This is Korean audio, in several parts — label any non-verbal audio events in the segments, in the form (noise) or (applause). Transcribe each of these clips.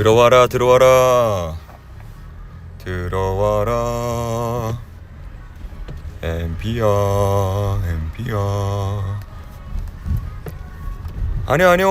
들어와라 들어와라. 들어와라. 엠피야 엠피야 안녕 안녕.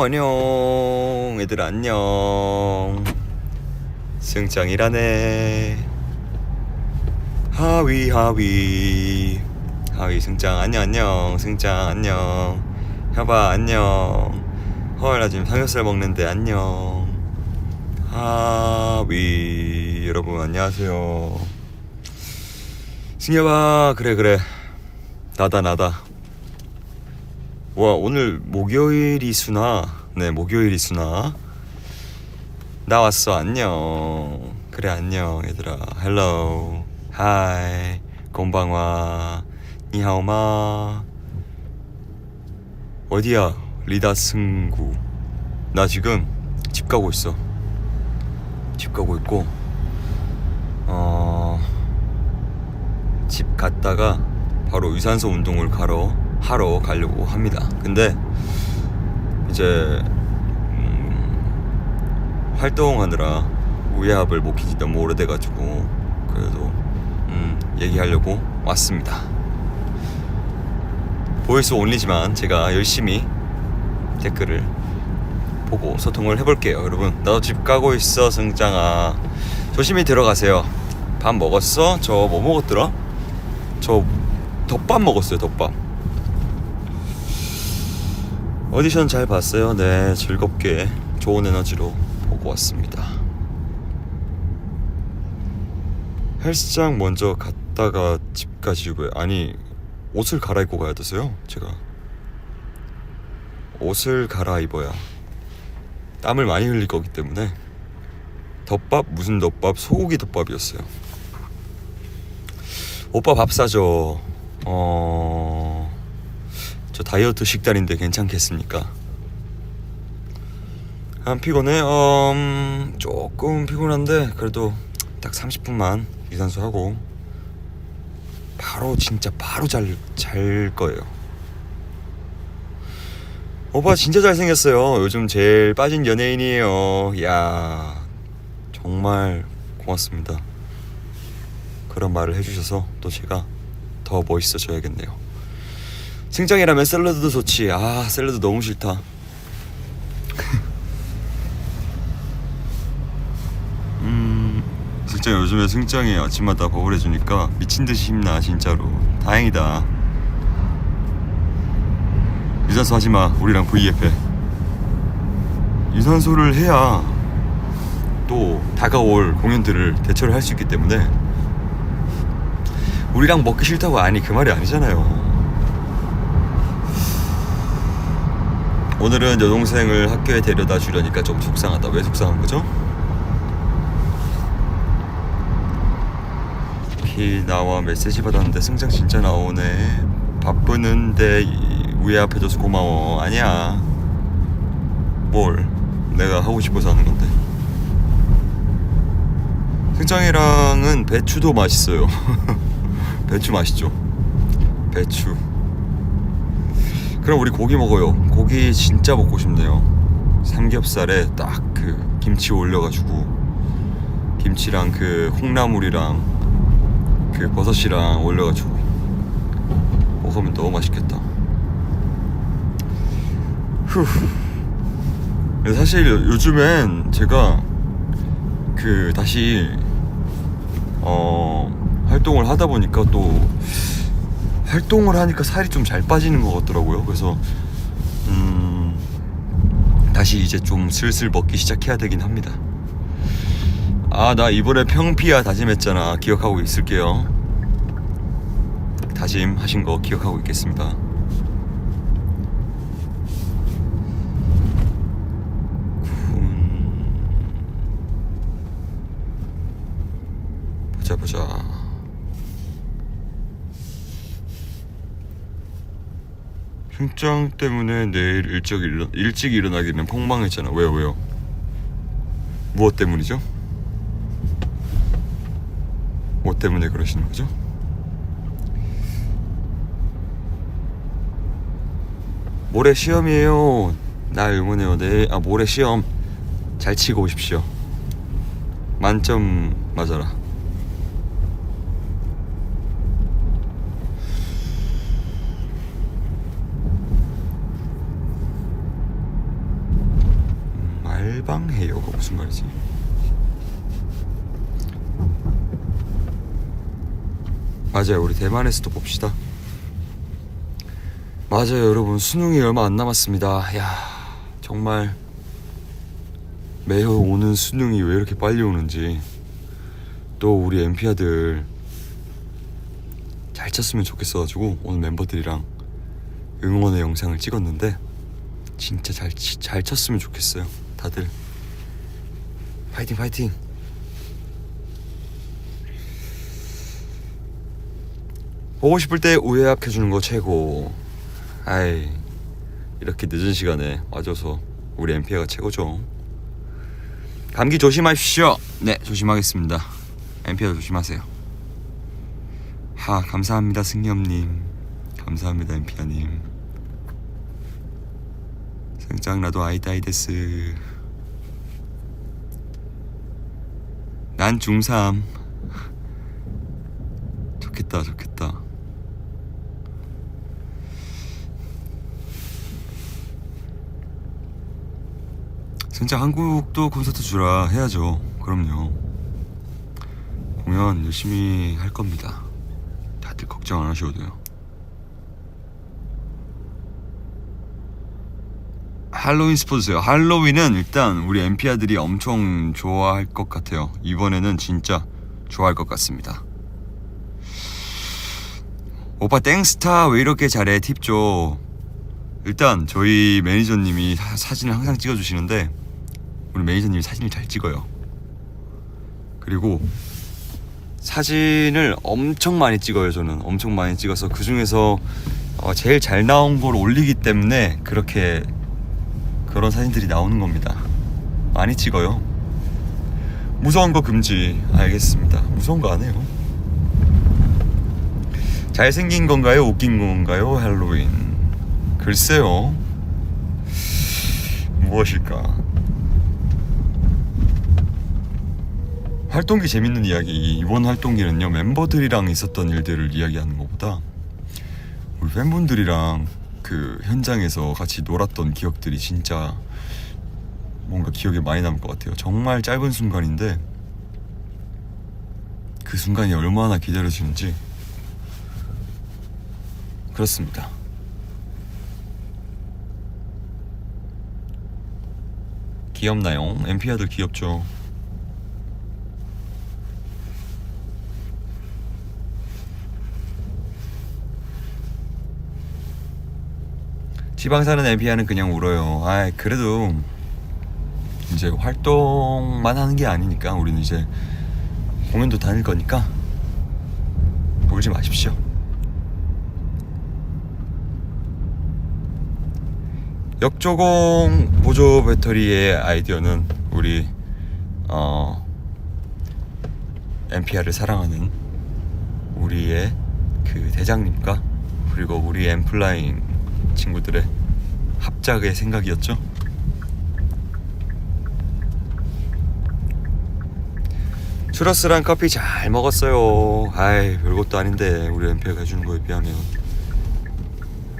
안녕 얘들 안녕. 승장이라네. 하위 하위. 하위 승장. 안녕 안녕. 승장 안녕. 협아 안녕 헐 나 지금 삼겹살 먹는데 안녕. 하위 여러분 안녕하세요. 승엽아 그래 그래. 나다 나다. 와 오늘 목요일이수나? 네 목요일이수나. 나 왔어 안녕. 그래 안녕 얘들아. 헬로. 하이 곤방와. 니하오마. 어디야 리다 승구. 나 지금 집 가고 있어. 집 가고 있고 어 집 갔다가 바로 유산소 운동을 가러 하러 가려고 합니다. 근데 이제 음, 활동하느라 우회합을 못 키지 너무 오래돼가지고 그래도 음, 얘기하려고 왔습니다. 보이스 온리지만 제가 열심히 댓글을 보고 소통을 해볼게요 여러분. 나도 집 가고 있어 승장아. 조심히 들어가세요. 밥 먹었어? 저 뭐 먹었더라? 저 덮밥 먹었어요 덮밥. 오디션 잘 봤어요? 네 즐겁게 좋은 에너지로 보고 왔습니다. 헬스장 먼저 갔다가 집까지 왜 아니 옷을 갈아입고 가야 돼서요 제가 옷을 갈아입어야 땀을 많이 흘릴 거기 때문에 덮밥 무슨 덮밥? 소고기 덮밥이었어요. 오빠 밥 사줘. 어 저 다이어트 식단인데 괜찮겠습니까? 안 피곤해? 음 조금 피곤한데 그래도 딱 30분만 유산소 하고 바로 진짜 바로 잘 잘 거예요. 오빠 진짜 잘생겼어요. 요즘 제일 빠진 연예인이에요. 야 정말 고맙습니다. 그런 말을 해주셔서 또 제가 더 멋있어져야겠네요. 승장이라면 샐러드도 좋지. 아 샐러드 너무 싫다. (laughs) 음 진짜 요즘에 승장이 아침마다 밥을 해주니까 미친 듯이 힘나 진짜로 다행이다. 유산소 하지 마. 우리랑 V앱 해. 유산소를 해야 또 다가올 공연들을 대처를 할 수 있기 때문에 우리랑 먹기 싫다고 아니 그 말이 아니잖아요. 오늘은 여동생을 학교에 데려다 주려니까 좀 속상하다. 왜 속상한 거죠? 피 나와 메시지 받았는데 승장 진짜 나오네. 바쁘는데 앞에줘서 고마워. 아니야. 뭘? 내가 하고 싶어서 하는 건데. 승장이랑은 배추도 맛있어요. (laughs) 배추 맛있죠. 배추. 그럼 우리 고기 먹어요. 고기 진짜 먹고 싶네요. 삼겹살에 딱 그 김치 올려가지고 김치랑 그 콩나물이랑 그 버섯이랑 올려가지고 먹으면 너무 맛있겠다. 후. 사실 요즘엔 제가 그 다시 어 활동을 하다 보니까 또 활동을 하니까 살이 좀 잘 빠지는 것 같더라고요. 그래서 음 다시 이제 좀 슬슬 먹기 시작해야 되긴 합니다. 아 나 이번에 평피야 다짐했잖아. 기억하고 있을게요. 다짐하신 거 기억하고 있겠습니다. 군... 보자 보자. 승장 때문에 내일 일찍 일어 일찍 일어나기는 폭망했잖아. 왜요 왜요? 무엇 때문이죠? 뭐 때문에 그러시는 거죠? 모레 시험이에요. 나 응원해요. 네. 아 모레 시험. 잘 치고 오십시오. 만점 맞아라. 말방해요가 무슨 말이지? 맞아요. 우리 대만에서도 봅시다. 맞아요, 여러분. 수능이 얼마 안 남았습니다. 야, 정말 매해 오는 수능이 왜 이렇게 빨리 오는지 또 우리 엠피아들 잘 쳤으면 좋겠어가지고 오늘 멤버들이랑 응원의 영상을 찍었는데 진짜 잘, 치- 잘 쳤으면 좋겠어요 다들 파이팅 파이팅. 보고 싶을 때 우예약해주는 거 최고. 아이 이렇게 늦은 시간에 와줘서 우리 엠피아가 최고죠. 감기 조심하십시오. 네 조심하겠습니다. 엠피아 조심하세요. 하 감사합니다 승엽님. 감사합니다 엠피아님. 생짱나도 아이다이데스 난 중3 좋겠다 좋겠다. 진짜 한국도 콘서트 주라 해야죠. 그럼요. 공연 열심히 할 겁니다. 다들 걱정 안 하셔도 돼요 할로윈 스포츠요. 할로윈은 일단 우리 엠피아들이 엄청 좋아할 것 같아요. 이번에는 진짜 좋아할 것 같습니다. 오빠 땡스타 왜 이렇게 잘해? 팁 줘. 일단 저희 매니저님이 사- 사진을 항상 찍어주시는데 우리 매니저님이 사진을 잘 찍어요. 그리고 사진을 엄청 많이 찍어요. 저는 엄청 많이 찍어서 그 중에서 어, 제일 잘 나온 걸 올리기 때문에 그렇게 그런 사진들이 나오는 겁니다. 많이 찍어요. 무서운 거 금지. 알겠습니다. 무서운 거 안 해요. 잘생긴 건가요? 웃긴 건가요? 할로윈. 글쎄요. 무엇일까? 활동기 재밌는 이야기. 이번 활동기는요, 멤버들이랑 있었던 일들을 이야기하는 것보다 우리 팬분들이랑 그 현장에서 같이 놀았던 기억들이 진짜 뭔가 기억에 많이 남을 것 같아요. 정말 짧은 순간인데 그 순간이 얼마나 기다려지는지 그렇습니다. 귀엽나요? 엠피아들 귀엽죠. 지방 사는 엠피아는 그냥 울어요. 아, 그래도 이제 활동만 하는 게 아니니까 우리는 이제 공연도 다닐 거니까 울지 마십시오. 역조공 보조 배터리의 아이디어는 우리 어 엠피아를 사랑하는 우리의 그 대장님과 그리고 우리 엠플라잉 친구들의 합작의 생각이었죠. 추러스랑 커피 잘 먹었어요. 아이 별것도 아닌데 우리 엠피아가 해주는 거에 비하면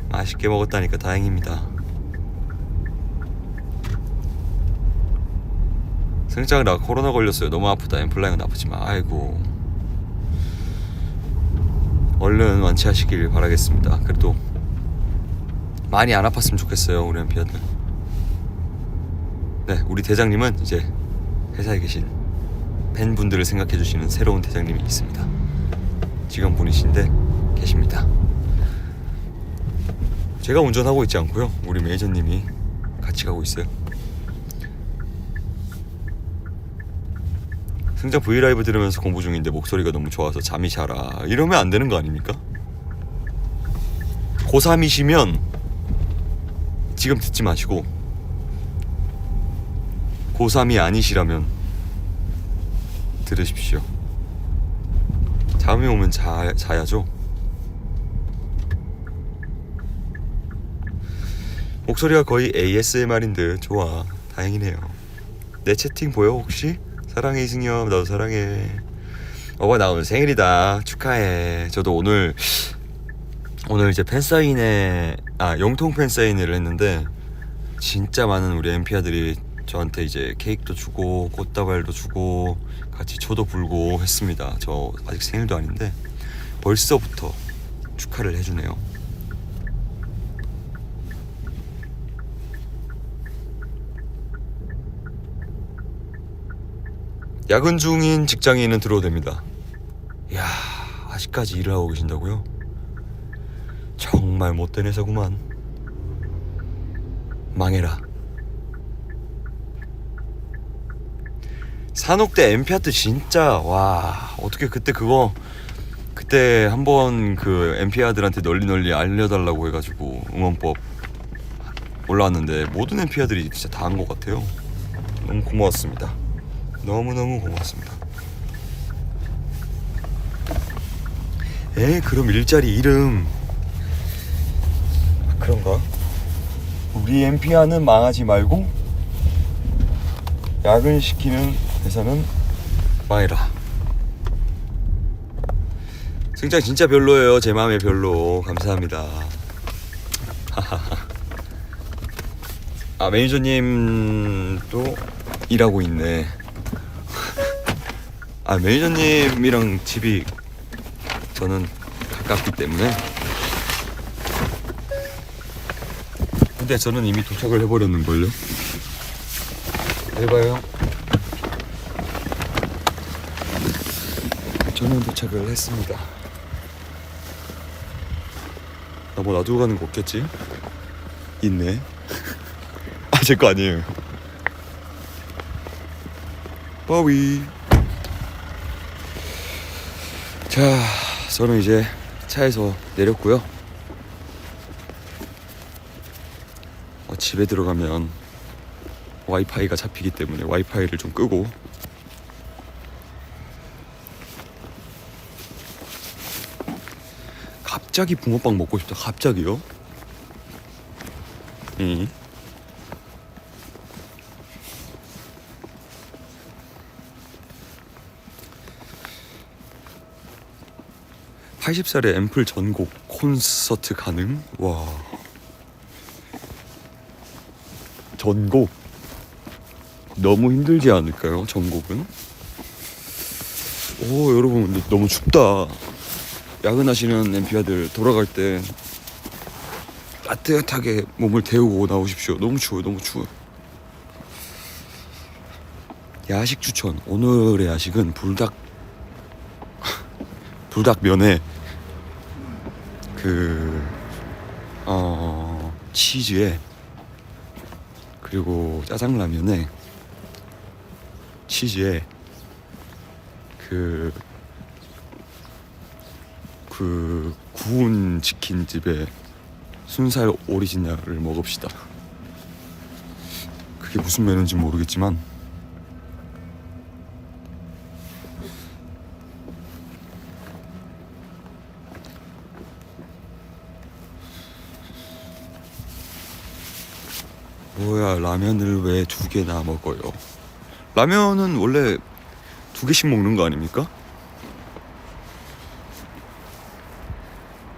맛있게 먹었다니까 다행입니다. 승장 나 코로나 걸렸어요. 너무 아프다. 엠플라잉은 아프지만 아이고 얼른 완치하시길 바라겠습니다. 그래도 많이 안 아팠으면 좋겠어요 우리 엠피아들. 네 우리 대장님은 이제 회사에 계신 팬분들을 생각해 주시는 새로운 대장님이 있습니다. 지금 분이신데 계십니다. 제가 운전하고 있지 않고요. 우리 매니저님이 같이 가고 있어요. 승자 브이라이브 들으면서 공부 중인데 목소리가 너무 좋아서 잠이 자라 이러면 안 되는 거 아닙니까? 고3이시면 지금 듣지 마시고 고3이 아니시라면 들으십시오. 잠이 오면 자, 자야죠. 목소리가 거의 ASMR인 듯 좋아. 다행이네요. 내 채팅 보여 혹시? 사랑해 이승엽 나도 사랑해 어버 나 오늘 생일이다 축하해 저도 오늘 오늘 이제 팬사인회 아 영통 팬사인회를 했는데 진짜 많은 우리 엠피아들이 저한테 이제 케이크도 주고 꽃다발도 주고 같이 초도 불고 했습니다 저 아직 생일도 아닌데 벌써부터 축하를 해주네요 야근 중인 직장인은 들어도 됩니다. 이야, 아직까지 일을 하고 계신다고요? 정말 못된 회사구만. 망해라. 산옥대 엠피아트 진짜 와 어떻게 그때 그거 그때 한번 그 엠피아들한테 널리 널리 알려달라고 해가지고 응원법 올라왔는데 모든 엠피아들이 진짜 다 한 것 같아요. 너무 고마웠습니다. 너무 너무 고맙습니다. 에 그럼 일자리 이름 아, 그런가? 우리 엠피아는 망하지 말고 야근시키는 회사는 망해라. 승장 진짜 별로예요. 제 마음에 별로. 감사합니다. (laughs) 아 매니저님도 일하고 있네. (laughs) 아 매니저님이랑 집이 저는 가깝기 때문에 근데 저는 이미 도착을 해버렸는걸요. 잘 봐요. 저는 도착을 했습니다. 나 뭐 놔두고 가는 거 없겠지? 있네. (laughs) 아 제 거 아니에요. 빠위 자, 저는 이제 차에서 내렸고요. 집에 들어가면 와이파이가 잡히기 때문에 와이파이를 좀 끄고 갑자기 붕어빵 먹고 싶다. 갑자기요? 이 80살에 앰플 전곡 콘서트 가능? 와. 전곡. 너무 힘들지 않을까요? 전곡은? 오, 여러분, 근데 너무 춥다. 야근하시는 엠피아들 돌아갈 때 따뜻하게 몸을 데우고 나오십시오. 너무 추워요, 너무 추워요. 야식 추천. 오늘의 야식은 불닭 (laughs) 불닭면에 그 어, 치즈에 그리고 짜장라면에 치즈에 그, 그 구운 치킨집에 순살 오리지널을 먹읍시다. 그게 무슨 메뉴인지 모르겠지만 뭐야 라면을 왜 두 개나 먹어요? 라면은 원래 두 개씩 먹는 거 아닙니까?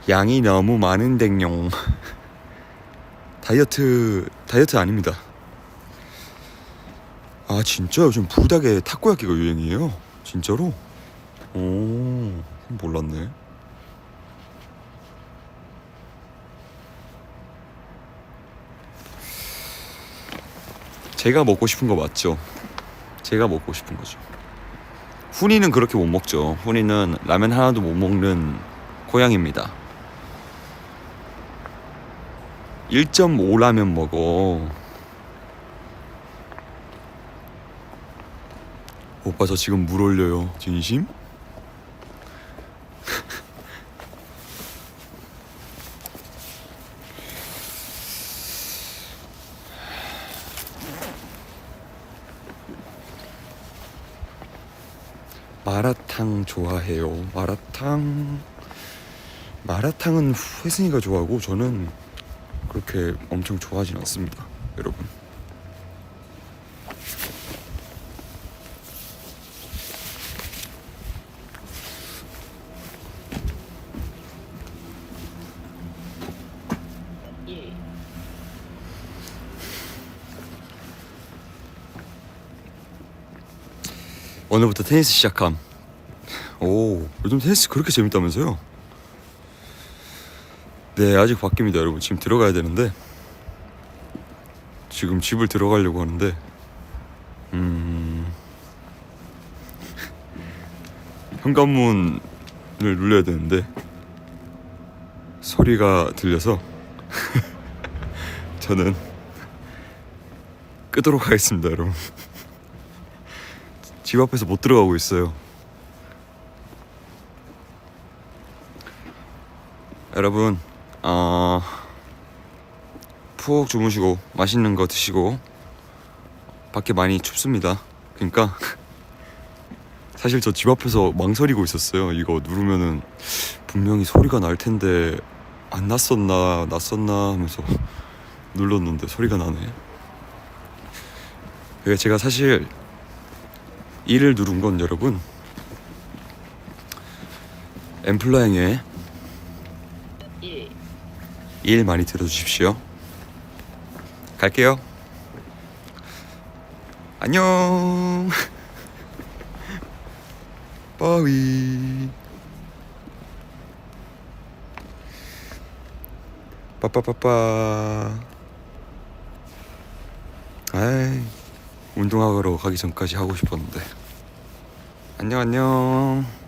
양이 너무 많은 댕용 (laughs) 다이어트 다이어트 아닙니다. 아 진짜 요즘 불닭에 타코야끼가 유행이에요? 진짜로? 오 몰랐네. 제가 먹고 싶은 거 맞죠? 제가 먹고 싶은 거죠. 훈이는 그렇게 못 먹죠. 훈이는 라면 하나도 못 먹는 고양입니다. 1.5 라면 먹어. 오빠 저 지금 물 올려요. 진심? 마라탕 좋아해요. 마라탕 마라탕은 회승이가 좋아하고 저는 그렇게 엄청 좋아하진 않습니다, 여러분. 오늘부터 테니스 시작함. 오, 요즘 테니스 그렇게 재밌다면서요? 네, 아직 바뀝니다, 여러분. 지금 들어가야 되는데 지금 집을 들어가려고 하는데 음 (laughs) 현관문을 눌러야 되는데 소리가 들려서 (laughs) 저는 끄도록 하겠습니다, 여러분. (laughs) 집 앞에서 못 들어가고 있어요. 여러분, 어, 푹 주무시고 맛있는 거 드시고 밖에 많이 춥습니다. 그러니까 (laughs) 사실 저 집 앞에서 망설이고 있었어요. 이거 누르면은 분명히 소리가 날 텐데 안 났었나 났었나 하면서 눌렀는데 소리가 나네. 그게 제가 사실 이를 누른 건 여러분 엠플라잉에 예. 일 많이 들어주십시오. 갈게요. 안녕. (laughs) 빠위. 빠빠빠빠. 아이, 운동하러 가기 전까지 하고 싶었는데. 안녕, 안녕.